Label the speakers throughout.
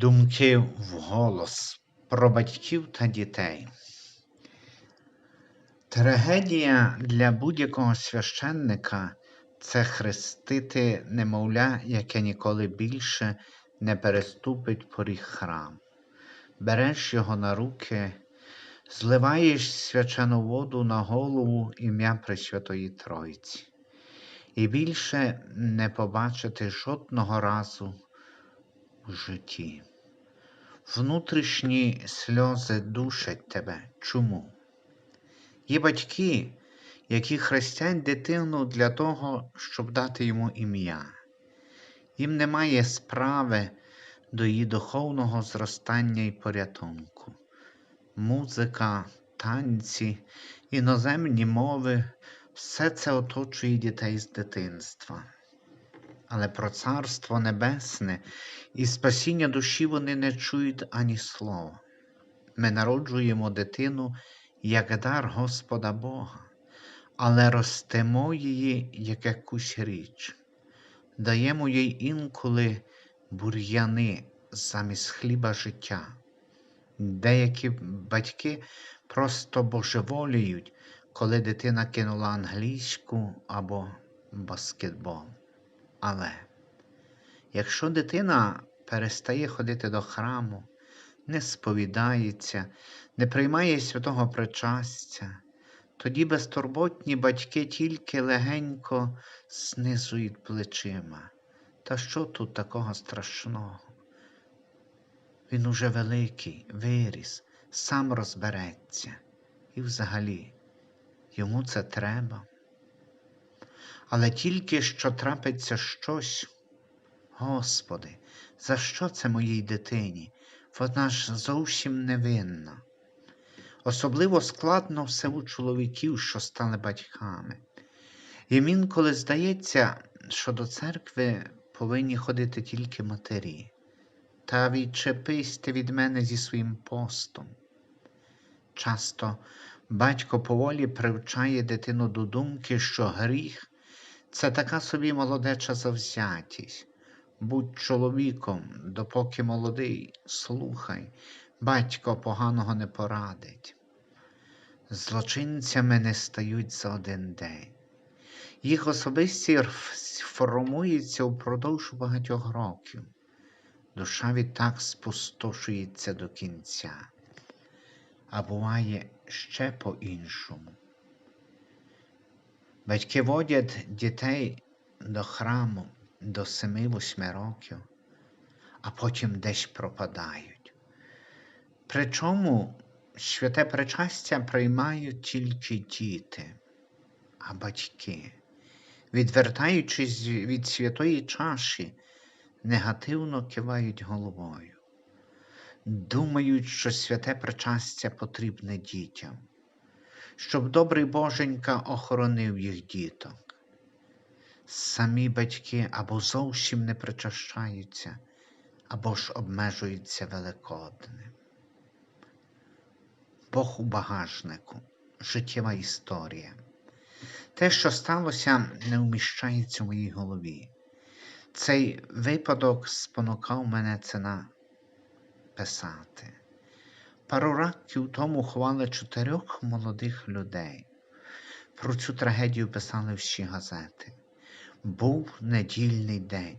Speaker 1: Думки вголос про батьків та дітей. Трагедія для будь-якого священника це хрестити немовля, яке ніколи більше не переступить поріг храму. Береш його на руки, зливаєш свячену воду на голову ім'я Пресвятої Тройці. І більше не побачити жодного разу в житті. Внутрішні сльози душать тебе. Чому? Є батьки, які хрестять дитину для того, щоб дати йому ім'я. Їм немає справи до її духовного зростання і порятунку. Музика, танці, іноземні мови все це оточує дітей з дитинства. Але про Царство Небесне і спасіння душі вони не чують ані слова. Ми народжуємо дитину як дар Господа Бога, але ростемо її як якусь річ, даємо їй інколи бур'яни замість хліба життя. Деякі батьки просто божеволіють, коли дитина кинула англійську або баскетбол. Але якщо дитина перестає ходити до храму, не сповідається, не приймає святого причастя, тоді безтурботні батьки тільки легенько знизують плечима. Та що тут такого страшного? Він уже великий, виріс, сам розбереться. І взагалі йому це треба. Але тільки що трапиться щось, Господи, за що це моїй дитині? Вона ж зовсім невинна. Особливо складно все у чоловіків, що стали батьками. Їм інколи здається, що до церкви повинні ходити тільки матері. Та відчепись ти від мене зі своїм постом. Часто батько поволі привчає дитину до думки, що гріх це така собі молодеча завзятість. Будь чоловіком, допоки молодий, слухай, батько поганого не порадить. Злочинцями не стають за один день. Їх особистість формується упродовж багатьох років. Душа відтак спустошується до кінця, а буває ще по-іншому. Батьки водять дітей до храму до семи-восьми років, а потім десь пропадають. Причому святе причастя приймають тільки діти, а батьки, відвертаючись від святої чаші, негативно кивають головою, думають, що святе причастя потрібне дітям, щоб добрий Боженька охоронив їх діток. Самі батьки або зовсім не причащаються, або ж обмежуються великодним. Бог у багажнику, життєва історія. Те, що сталося, не вміщається в моїй голові. Цей випадок спонукав мене це написати. Пару років тому ховали чотирьох молодих людей. Про цю трагедію писали всі газети. Був недільний день,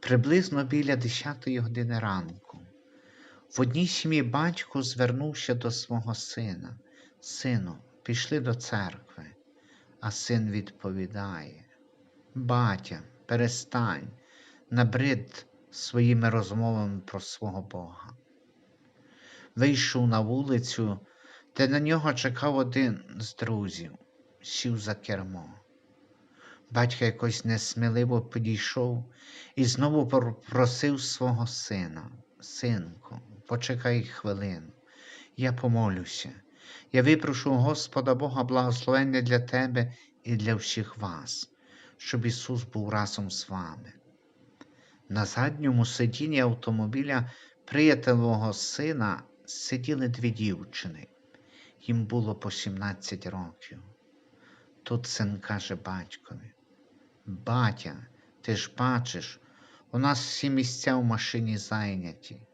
Speaker 1: приблизно біля 10 години ранку. В одній сім'ї батько звернувся до свого сина. Сину, пішли до церкви, а син відповідає: Батя, перестань, набрид своїми розмовами про свого Бога. Вийшов на вулицю, де на нього чекав один з друзів, сів за кермо. Батько якось несміливо підійшов і знову попросив свого сина, синку, почекай хвилину, я помолюся. Я випрошу Господа Бога благословення для тебе і для всіх вас, щоб Ісус був разом з вами. На задньому сидінні автомобіля приятелевого сина сиділи дві дівчини. Їм було по 17 років. Тут син каже батькові, Батя, ти ж бачиш, у нас всі місця в машині зайняті.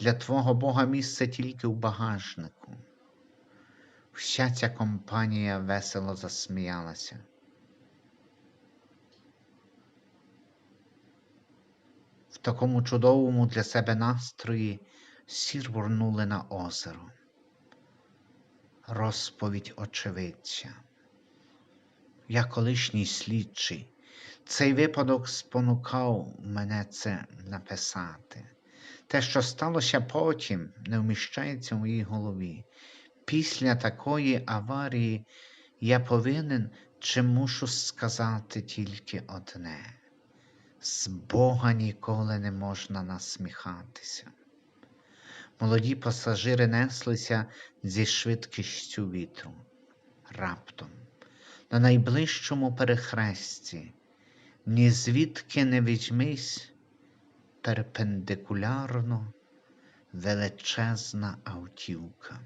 Speaker 1: Для твого Бога місце тільки в багажнику. Вся ця компанія весело засміялася. В такому чудовому для себе настрої всі рвонули на озеро. Розповідь очевидця. Я колишній слідчий. Цей випадок спонукав мене це написати. Те, що сталося потім, не вміщається в моїй голові. Після такої аварії я повинен чи мушу сказати тільки одне. З Бога ніколи не можна насміхатися. Молоді пасажири неслися зі швидкістю вітру. Раптом, на найближчому перехресті, ні звідки не візьмись, перпендикулярно величезна автівка.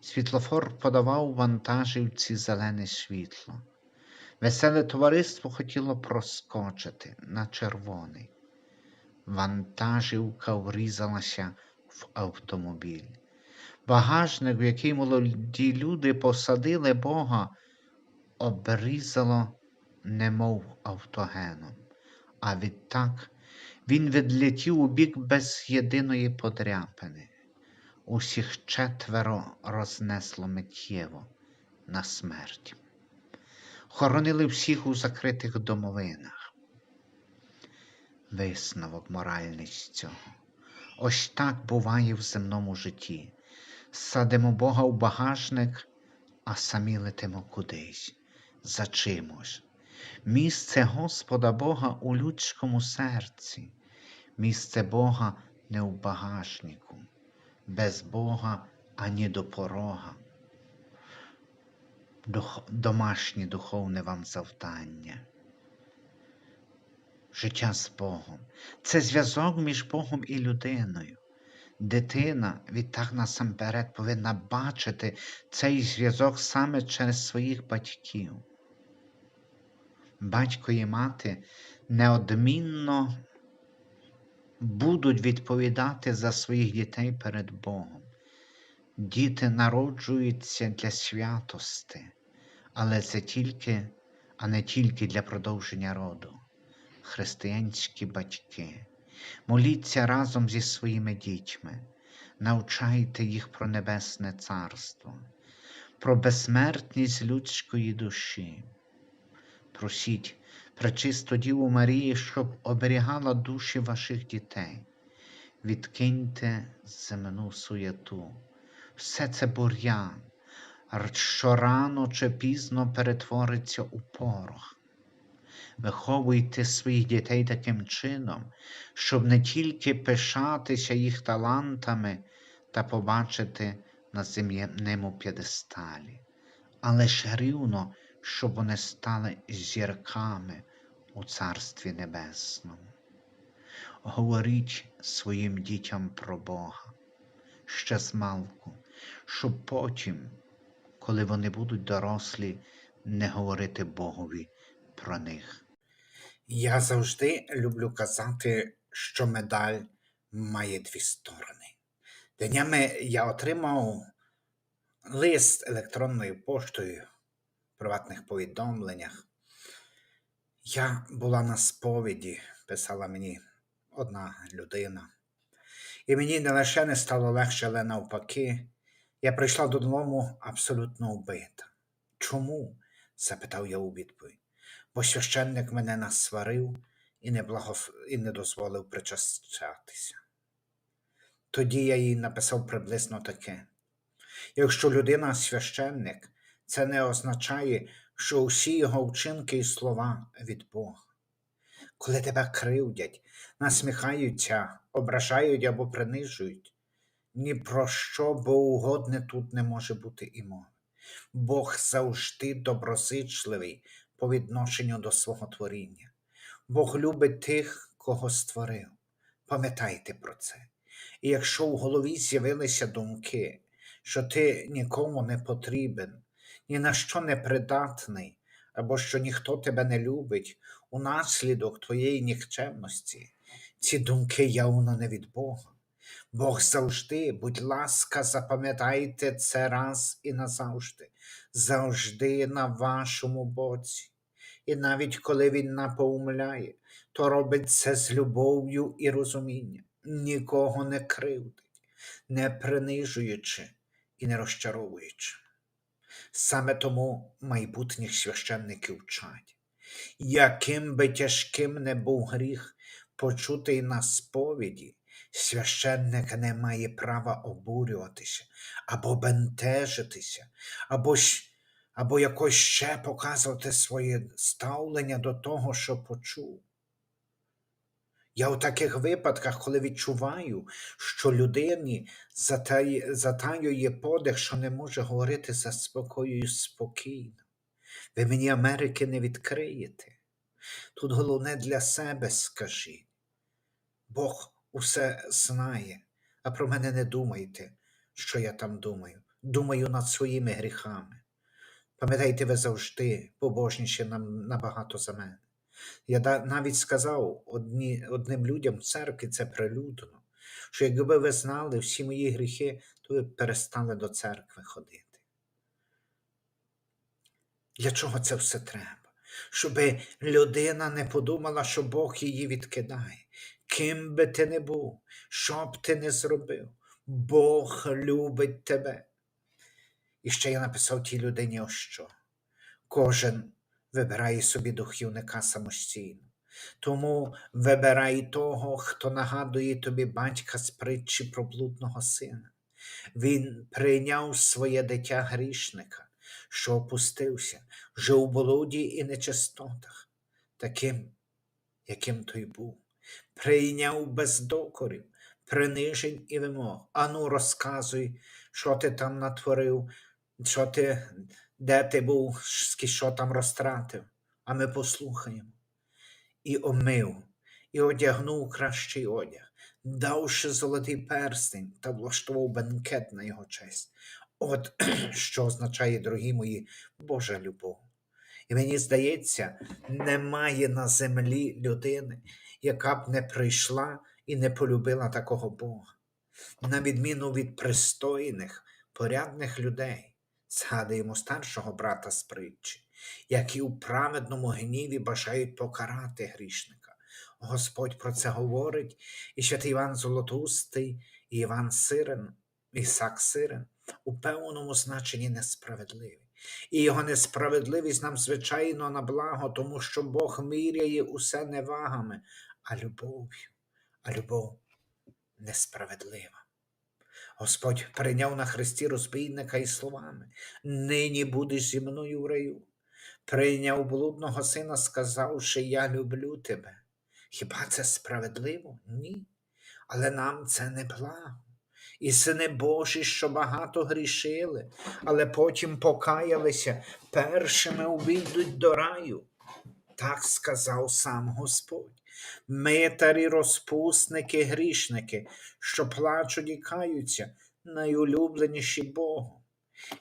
Speaker 1: Світлофор подавав вантажівці зелене світло. Веселе товариство хотіло проскочити на червоний. Вантажівка врізалася в автомобіль. Багажник, в який молоді люди посадили Бога, обрізало, немов автогеном, а відтак він відлетів у бік без єдиної подряпини. Усіх четверо рознесло миттєво на смерть. Хоронили всіх у закритих домовинах. Висновок моральний з цього. Ось так буває в земному житті. Садимо Бога в багажник, а самі летимо кудись, за чимось. Місце Господа Бога у людському серці, місце Бога не в багажнику, без Бога ані до порога. Домашнє духовне вам завдання. Життя з Богом це зв'язок між Богом і людиною. Дитина відтак насамперед повинна бачити цей зв'язок саме через своїх батьків. Батько і мати неодмінно будуть відповідати за своїх дітей перед Богом. Діти народжуються для святости, але це тільки, а не тільки для продовження роду. Християнські батьки, моліться разом зі своїми дітьми, навчайте їх про Небесне Царство, про безсмертність людської душі. Просіть пречисту Діву Марії, щоб оберігала душі ваших дітей. Відкиньте земну суєту. Все це бур'ян, що рано чи пізно перетвориться у порох. Виховуйте своїх дітей таким чином, щоб не тільки пишатися їх талантами та побачити на земному п'єдесталі, але ж рівно, щоб вони стали зірками у Царстві Небесному. Говоріть своїм дітям про Бога ще змалку, щоб потім, коли вони будуть дорослі, не говорити Богові про них.
Speaker 2: Я завжди люблю казати, що медаль має дві сторони. Днями я отримав лист електронною поштою в приватних повідомленнях. Я була на сповіді, писала мені одна людина. І мені не лише не стало легше, але навпаки, я прийшла додому абсолютно вбита. Чому? запитав я у відповідь бо священник мене насварив і не, благоф... і не дозволив причащатися. Тоді я їй написав приблизно таке: якщо людина священник, це не означає, що усі його вчинки і слова від Бога. Коли тебе кривдять, насміхаються, ображають або принижують, ні про що богоугодне тут не може бути і мови. Бог завжди доброзичливий по відношенню до свого творіння. Бог любить тих, кого створив. Пам'ятайте про це. І якщо в голові з'явилися думки, що ти нікому не потрібен, ні на що не придатний, або що ніхто тебе не любить, унаслідок твоєї нікчемності, ці думки явно не від Бога. Бог завжди, будь ласка, запам'ятайте це раз і назавжди, завжди на вашому боці. І навіть коли він напоумляє, то робить це з любов'ю і розумінням, нікого не кривдить, не принижуючи і не розчаровуючи. Саме тому майбутніх священників вчать, яким би тяжким не був гріх, почутий на сповіді, священник не має права обурюватися або бентежитися, або, або якось ще показувати своє ставлення до того, що почув. Я у таких випадках, коли відчуваю, що людині затаює подих, що не може говорити за спокою спокійно. Ви мені Америки не відкриєте. Тут головне для себе скажіть. Бог усе знає, а про мене не думайте, що я там думаю. Думаю над своїми гріхами. Пам'ятайте, ви завжди побожніші нам набагато за мене. Я навіть сказав одні, одним людям в церкві це прилюдно, що якби ви знали всі мої гріхи, то ви перестали до церкви ходити. Для чого це все треба? Щоб людина не подумала, що Бог її відкидає. Ким би ти не був, що б ти не зробив, Бог любить тебе. І ще я написав тій людині ось що. Кожен вибирає собі духівника самостійно. Тому вибирай того, хто нагадує тобі батька з притчі про блудного сина. Він прийняв своє дитя грішника, що опустився, жив у блуді і нечистотах, таким, яким той був. Прийняв без докорів, принижень і вимог. Ану, розказуй, що ти там натворив, що ти, де ти був, що там розтратив, а ми послухаємо. І омив, і одягнув кращий одяг, давши золотий перстень та влаштував бенкет на його честь. От що означає, дорогі мої, Божа любов. І мені здається, немає на землі людини, яка б не прийшла і не полюбила такого Бога. На відміну від пристойних, порядних людей, згадуємо старшого брата з притчі, які у праведному гніві бажають покарати грішника. Господь про це говорить, і святий Іван Золотустий, і Іван Сирин, Ісак Сирин у певному значенні несправедливі. І його несправедливість нам, звичайно, на благо, тому що Бог міряє усе не вагами, а любов'ю. А любов несправедлива. Господь прийняв на хресті розбійника із словами: Нині будеш зі мною в раю. Прийняв блудного сина, сказавши, Я люблю тебе. Хіба це справедливо? Ні. Але нам це не благо. І сини Божі, що багато грішили, але потім покаялися, першими увійдуть до раю. Так сказав сам Господь. Митарі, розпусники, грішники, що плачуть і каються, найулюбленіші Богом.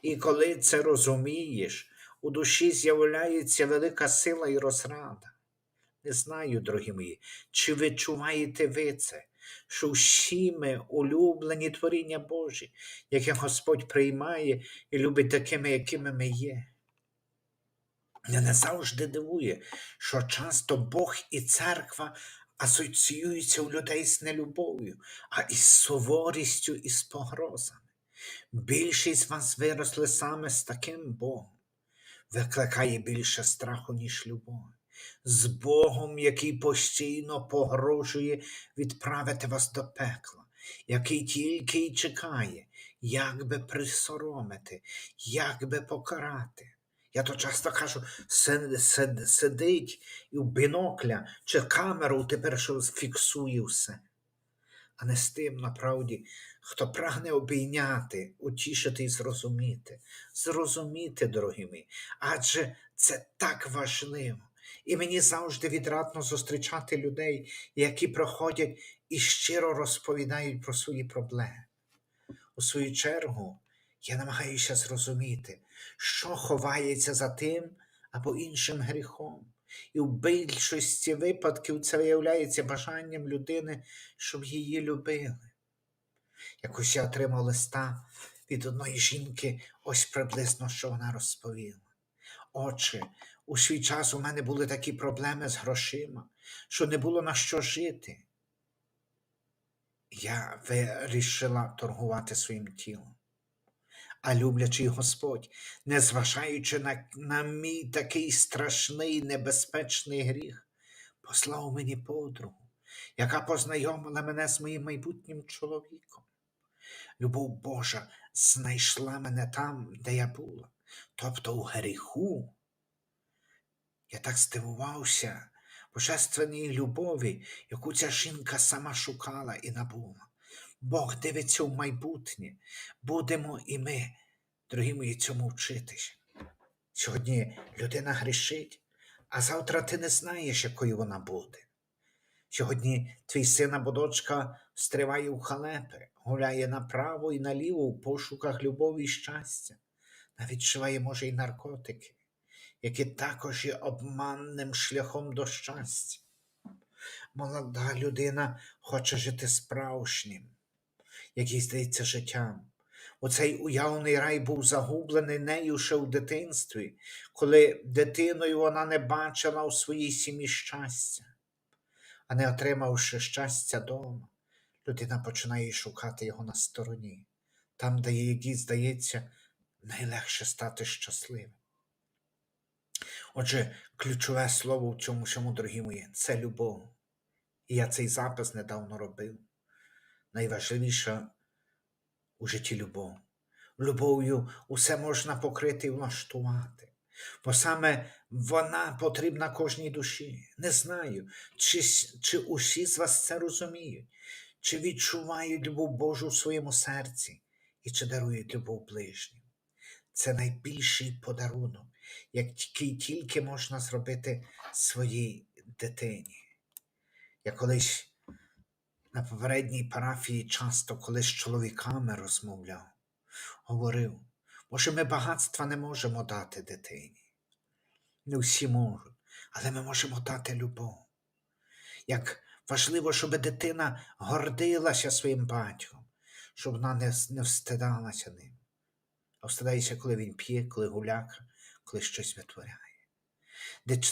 Speaker 2: І коли це розумієш, у душі з'являється велика сила і розрада. Не знаю, дорогі мої, чи відчуваєте ви це, що всі ми улюблені творіння Божі, яке Господь приймає і любить такими, якими ми є. Мене завжди дивує, що часто Бог і церква асоціюються у людей з нелюбов'ю, а із суворістю і з погрозами. Більшість вас виросли саме з таким Богом, викликає більше страху, ніж любові. З Богом, який постійно погрожує відправити вас до пекла, який тільки й чекає, як би присоромити, як би покарати. Я то часто кажу, си- си- сидить і в бінокля чи камеру тепер що фіксує все. А не з тим, направді, хто прагне обійняти, утішити і зрозуміти. Зрозуміти, дорогі мої, адже це так важливо. І мені завжди відрадно зустрічати людей, які проходять і щиро розповідають про свої проблеми. У свою чергу, я намагаюся зрозуміти, що ховається за тим або іншим гріхом. І в більшості випадків це виявляється бажанням людини, щоб її любили. Якось я отримав листа від одної жінки, ось приблизно, що вона розповіла. Отче, у свій час у мене були такі проблеми з грошима, що не було на що жити. Я вирішила торгувати своїм тілом. А люблячий Господь, незважаючи на, на мій такий страшний небезпечний гріх, послав мені подругу, яка познайомила мене з моїм майбутнім чоловіком. Любов Божа знайшла мене там, де я була, тобто у гріху. Я так здивувався божественній любові, яку ця жінка сама шукала і набула. Бог дивиться в майбутнє, будемо і ми, дорогі мої, цьому вчитися. Сьогодні людина грішить, а завтра ти не знаєш, якою вона буде. Сьогодні твій син або дочка стриває у халепи, гуляє направо і наліво в пошуках любові і щастя, навіть вживає, може, і наркотики, які також є обманним шляхом до щастя. Молода людина хоче жити справжнім, який здається життям. Оцей уявний рай був загублений нею ще в дитинстві, коли дитиною вона не бачила у своїй сім'ї щастя а не отримавши щастя дома, людина починає шукати його на стороні, там, де їй здається, найлегше стати щасливим. Отже, ключове слово в цьому всьому, дорогі мої, це любов. І я цей запис недавно робив. Найважливіше у житті любов. Любов'ю усе можна покрити і влаштувати. Бо саме вона потрібна кожній душі. Не знаю, чи, чи усі з вас це розуміють, чи відчувають любов Божу в своєму серці і чи дарують любов ближнім. Це найбільший подарунок, який тільки можна зробити своїй дитині. Я колись на попередній парафії часто, коли з чоловіками розмовляв, говорив, може, ми багатства не можемо дати дитині. Не всі можуть, але ми можемо дати любов. Як важливо, щоб дитина гордилася своїм батьком, щоб вона не, не встидалася ним. А встидається, коли він п'є, коли гуляка, коли щось витворяє.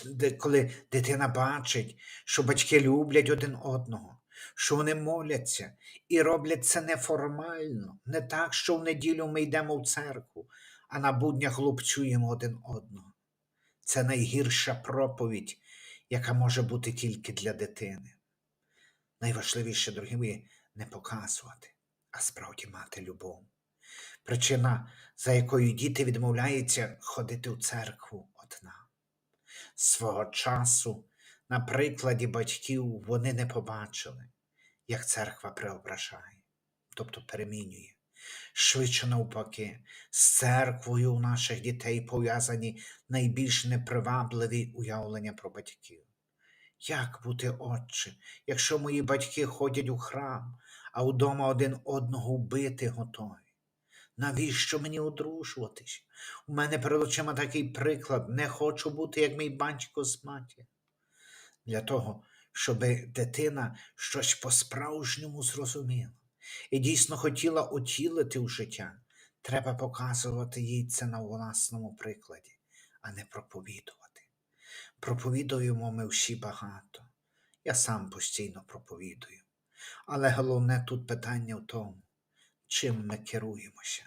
Speaker 2: Де, коли дитина бачить, що батьки люблять один одного, що вони моляться і роблять це неформально, не так, що в неділю ми йдемо в церкву, а на буднях лупцюємо один одного. Це найгірша проповідь, яка може бути тільки для дитини. Найважливіше, дорогі мої, не показувати, а справді мати любов. Причина, за якою діти відмовляються ходити у церкву, одна. Свого часу, на прикладі батьків, вони не побачили, як церква преображає, тобто перемінює. Швидше навпаки, з церквою у наших дітей пов'язані найбільш непривабливі уявлення про батьків. Як бути отче, якщо мої батьки ходять у храм, а вдома один одного вбити готові? Навіщо мені одружуватись? У мене перед очима такий приклад, не хочу бути, як мій батько з матір. Для того, щоб дитина щось по-справжньому зрозуміла і дійсно хотіла утілити в життя, треба показувати їй це на власному прикладі, а не проповідувати. Проповідуємо ми всі багато. Я сам постійно проповідую. Але головне тут питання в тому, чим ми керуємося.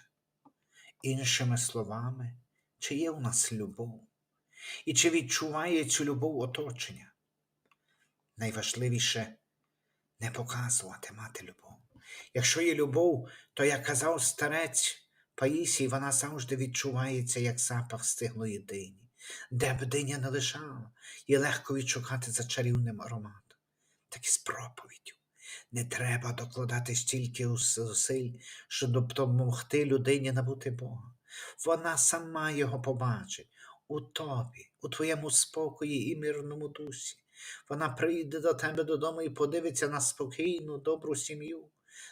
Speaker 2: Іншими словами, чи є у нас любов, і чи відчуває цю любов оточення. Найважливіше не показувати мати любов. Якщо є любов, то, як казав старець Паїсій, вона завжди відчувається як запах стиглої дині. Де б диня не лежала, її легко відшукати за чарівним ароматом. Так і з проповіддю. Не треба докладати стільки зусиль, щоб допомогти людині набути Бога. Вона сама його побачить у тобі, у твоєму спокої і мирному дусі. Вона прийде до тебе додому і подивиться на спокійну, добру сім'ю,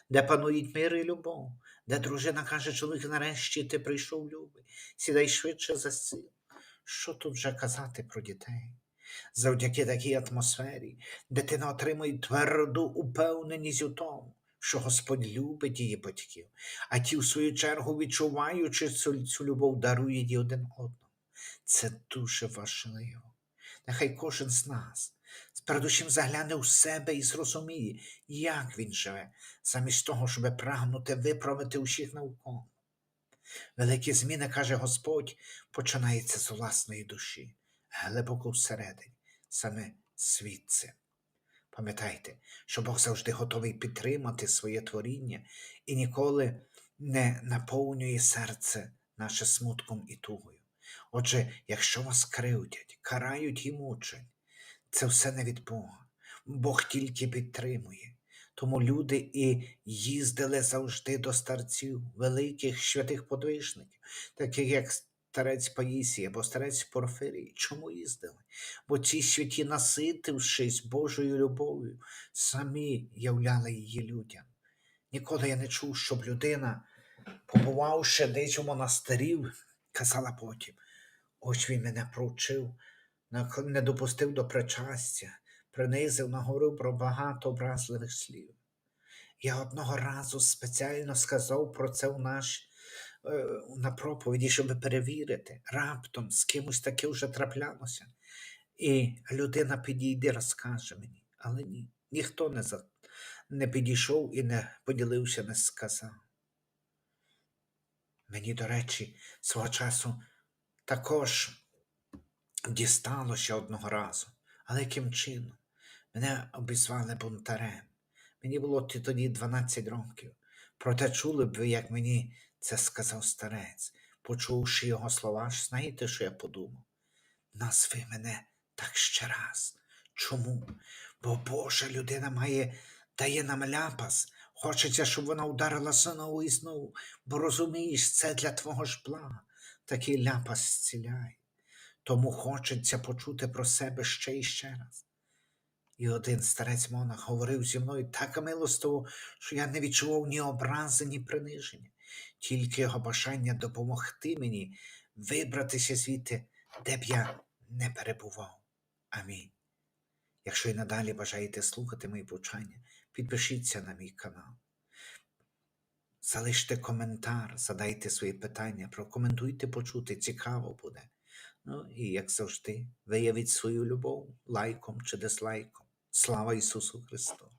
Speaker 2: де панують мир і любов, де дружина каже, чоловік, нарешті ти прийшов любий, сідай швидше за стіл. Що тут вже казати про дітей? Завдяки такій атмосфері дитина отримує тверду упевненість у тому, що Господь любить її батьків, а ті, в свою чергу, відчуваючи цю, цю любов, дарують її один одному. Це дуже важливо. Нехай кожен з нас передусім загляне у себе і зрозуміє, як він живе, замість того, щоб прагнути виправити усіх навколо. Великі зміни, каже Господь, починаються з власної душі, глибоко всередині, саме звідси. Пам'ятайте, що Бог завжди готовий підтримати своє творіння і ніколи не наповнює серце наше смутком і тугою. Отже, якщо вас кривдять, карають і мучать, це все не від Бога. Бог тільки підтримує. Тому люди і їздили завжди до старців, великих святих подвижників, таких як старець Паїсій або старець Порфирій. Чому їздили? Бо ці святі, наситившись Божою любов'ю, самі являли її людям. Ніколи я не чув, щоб людина, побувавши десь у монастирі, казала потім: ось він мене провчив, нак- не допустив до причастя, принизив, наговорив про багато образливих слів. Я одного разу спеціально сказав про це у наш, е, на проповіді, щоб перевірити. Раптом з кимось таке вже траплялося. І людина підійде, розкаже мені. Але ні, ніхто не, за, не підійшов і не поділився, не сказав. Мені, до речі, свого часу також дісталося одного разу. Але яким чином? Мене обізвали бунтарем. Мені було тоді 12 років. Проте чули б ви, як мені це сказав старець. Почувши його слова, ж знаєте, що я подумав? Назви мене так ще раз. Чому? Бо Божа людина має, дає нам ляпас. Хочеться, щоб вона ударила знову і знову, бо розумієш, це для твого ж блага. Такий ляпас зціляє. Тому хочеться почути про себе ще і ще раз. І один старець монах говорив зі мною так милостиво, що я не відчував ні образи, ні приниження, тільки його бажання допомогти мені вибратися звідти, де б я не перебував. Амінь. Якщо і надалі бажаєте слухати мої повчання, підпишіться на мій канал. Залиште коментар, задайте свої питання, прокоментуйте, почути, цікаво буде. Ну і, як завжди, виявіть свою любов лайком чи дизлайком. Слава Ісусу Христу!